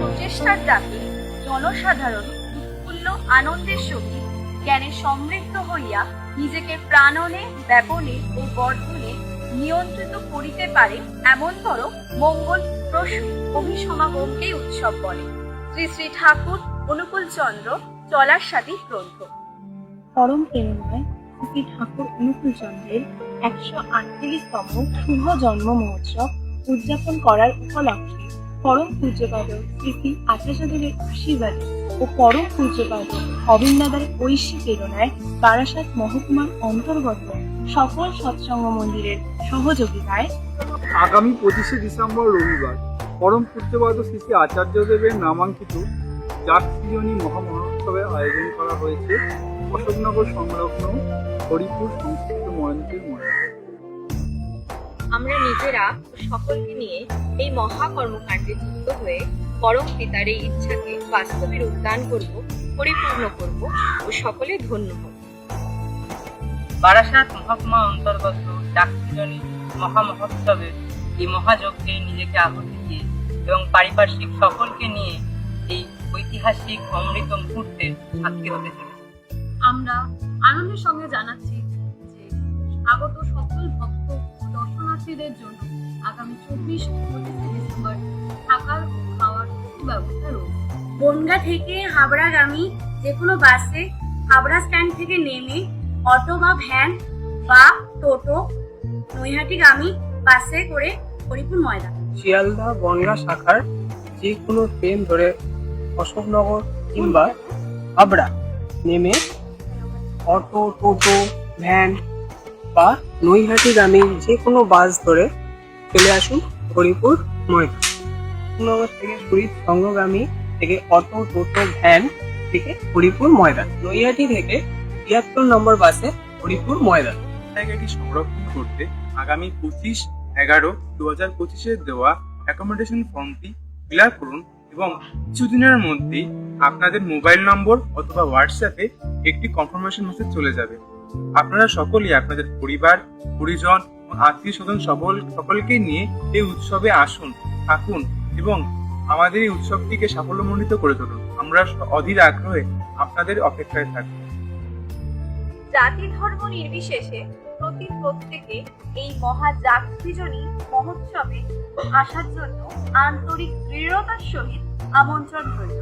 প্রচেষ্টার ডাকে জনসাধারণ উৎফুল্ল আনন্দের সহিত জ্ঞানে সমৃদ্ধ হইয়া নিজেকে প্রাণনে, ব্যাপনে ও বর্ধনে নিয়ন্ত্রিত করিতে পারে এমনতর মঙ্গল প্রসূ অভিসমাগমকেই উৎসব বলে। শ্রী শ্রী ঠাকুর অনুকূল চন্দ্র চলার সাথী গ্রন্থ। পরম প্রেরণায় শ্রী ঠাকুর অনুকূল চন্দ্রের একশো আটত্রিশতম শুভ জন্ম মহোৎসব উদযাপন করার উপলক্ষে পরম পূজ্যপাদ শ্রী আচার্যদেবের আশীর্বাদে ও পরম পূজ্যপাদ অবিন্দাদার ঐশী প্রেরণায় বারাসাত মহকুমার অন্তর্গত সকল সৎসঙ্গ মন্দিরের সহযোগিতায় আগামী পঁচিশে ডিসেম্বর রবিবার পরম পূজ্যপাদ শ্রী শ্রী আচার্যদেবের নামাঙ্কিত জাত সৃজনী মহামহোৎসবের আয়োজন করা হয়েছে অশোকনগর সংলগ্ন হরিপুর সংস্কৃত ময়ন্ত্রীর মন্দির। আমরা নিজেরা সকলকে নিয়ে এই মহা কর্মকাণ্ডে যুক্ত হয়ে পরম পিতার এই ইচ্ছাকে বাস্তবে রূপদান করব পরিপূর্ণ করব ও সকলে ধন্য হব। বারাসাত মহকুমা অন্তর্গত ডাকসৃজনী মহামহোৎসবে এই মহাযজ্ঞে নিজেকে আহুতি দিয়ে এবং পারিপার্শ্বিক সকলকে নিয়ে ঐতিহাসিক অমৃত মুহূর্তের সাক্ষী হতে চলেছে। আমরা আনন্দের সঙ্গে জানাচ্ছি যে আগত সকল ভক্ত দর্শনার্থীদের জন্য আগামী চব্বিশ পঁচিশে ডিসেম্বর থাকার ও খাওয়ার ব্যবস্থা রয়েছে। বনগা থেকে হাবড়াগামী যে কোনো বাসে হাবড়া স্ট্যান্ড থেকে নেমে অটো বা ভ্যান বা টোটো নৈহাটিগামী বাসে করে হরিপুর ময়দান। শিয়ালদা বনগা শাখার যে কোনো ট্রেন ধরে অশোকনগর কিংবা হাবড়া নেমে অটো, টোটো, ভ্যান বা নৈহাটিগামী যে কোনো বাস ধরে চলে আসুন হরিপুর ময়দান। অশোকনগর থেকে শরীর সঙ্গগামী থেকে অটো, টোটো, ভ্যান থেকে হরিপুর ময়দান। নৈহাটি থেকে তিয়াত্তর নম্বর বাসে হরিপুর ময়দান। জায়গাটি সংরক্ষণ করতে আগামী পঁচিশ এগারো দু হাজার পঁচিশে দেওয়া অ্যাকোমোডেশন ফর্মটি ফিল করুন এবং কিছুদিনের মধ্যেই আপনাদের মোবাইল নম্বর অথবা হোয়াটসঅ্যাপে একটি কনফার্মেশন মেসেজ চলে যাবে। আপনারা সকলেই, আপনাদের পরিবার পরিজন আত্মীয় স্বজন সকল সকলকে নিয়ে এই উৎসবে আসুন, থাকুন এবং আমাদের এই উৎসবটিকে সাফল্যমণ্ডিত করে তুলুন। আমরা অধীর আগ্রহে আপনাদের অপেক্ষায় থাকব। জাতি ধর্ম নির্বিশেষে প্রতি প্রত্যেকে এই মহা জাগসৃজনী মহোৎসবে আসার জন্য আন্তরিক দৃঢ়তার সহিত আমন্ত্রণ রইল।